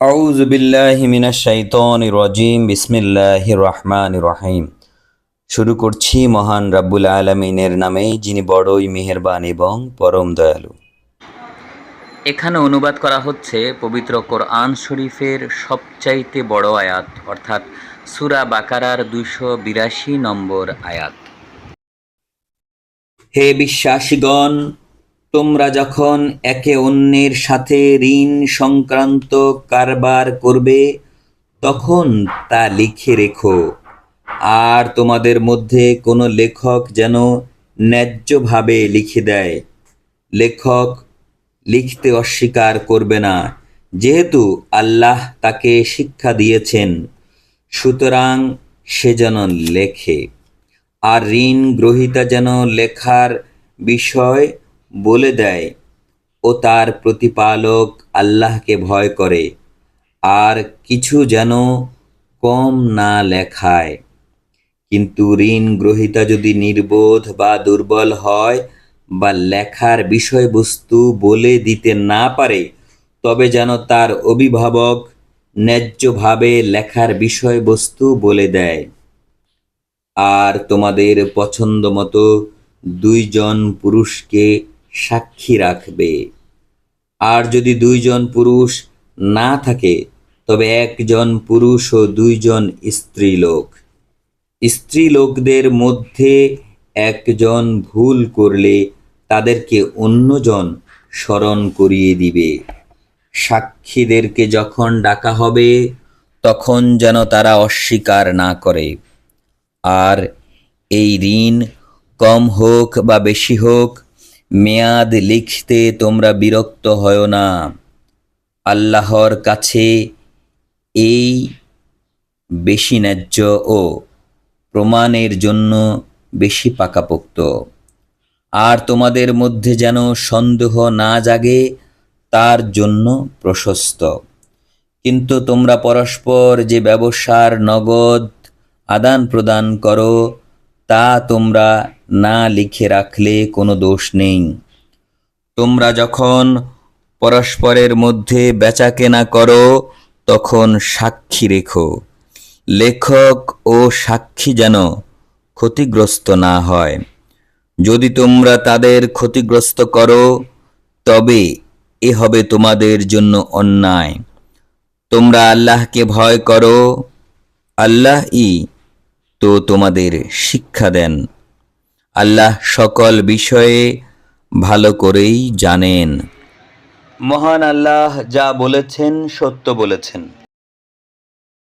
আউজ বিল্লাহ মিনা শাইতন রজিম বিসমিল্লাহ রহমান রহিম। শুরু করছি মহান রাব্বুল আলমিনের নামে যিনি বড়ই মেহেরবান এবং পরম দয়ালু। এখানে অনুবাদ করা হচ্ছে পবিত্র কোরআন শরীফের সবচাইতে বড় আয়াত অর্থাৎ সুরা বাকারার দুশো বিরাশি নম্বর আয়াত। হে বিশ্বাসীগণ তোমরা যখন একে অন্যের সাথে ঋণ সংক্রান্ত কারবার করবে, তখন তা লিখে রেখো। আর তোমাদের মধ্যে কোনো লেখক যেন ন্যায্যভাবে লিখে দেয়। লেখক লিখতে অস্বীকার করবে না, যেহেতু আল্লাহ তাকে শিক্ষা দিয়েছেন। সুতরাং সে যেন লেখে। আর ঋণ গ্রহীতা যেন লেখার বিষয় বলে দেয়, ও তার প্রতিপালক আল্লাহকে ভয় করে, আর কিছু যেন কম না লেখায়। কিন্তু ঋণ গ্রহীতা যদি নির্বোধ বা দুর্বল হয় বা লেখার বিষয়বস্তু বলে দিতে না পারে, তবে যেন তার অভিভাবক ন্যায্যভাবে লেখার বিষয়বস্তু বলে দেয়। আর তোমাদের পছন্দ মতো দুইজন পুরুষকে সাক্ষী রাখবে। আর যদি দুইজন পুরুষ না থাকে, তবে একজন পুরুষ ও দুইজন স্ত্রী লোক স্ত্রী লোকদের মধ্যে একজন ভুল করলে তাদেরকে অন্যজন স্মরণ করিয়ে দিবে। সাক্ষীদেরকে যখন ডাকা হবে, তখন যেন তারা অস্বীকার না করে। আর এই ঋণ কম হোক বা বেশি হোক মেয়াদ লিখতে তোমরা বিরক্ত হয় না। আল্লাহর কাছে এই বেশি ন্যায্য ও প্রমাণের জন্য বেশি পাকাপোক্ত। আর তোমাদের মধ্যে যেন সন্দেহ না জাগে, তার জন্য প্রশস্ত। কিন্তু তোমরা পরস্পর যে ব্যবসার নগদ আদান প্রদান করো তা তোমরা না লিখে রাখলে কোনো দোষ নেই। তোমরা যখন পরস্পরের মধ্যে বেচাকেনা করো, তখন সাক্ষী রেখো। লেখক ও সাক্ষী যেন ক্ষতিগ্রস্ত না হয়। যদি তোমরা তাদের ক্ষতিগ্রস্ত করো, তবে এ হবে তোমাদের জন্য অন্যায়। তোমরা আল্লাহকে ভয় করো। আল্লাহ ই তো তোমাদের শিক্ষা দেন। আল্লাহ সকল বিষয়ে ভালো করেই জানেন। মহান আল্লাহ যা বলেছেন সত্য বলেছেন।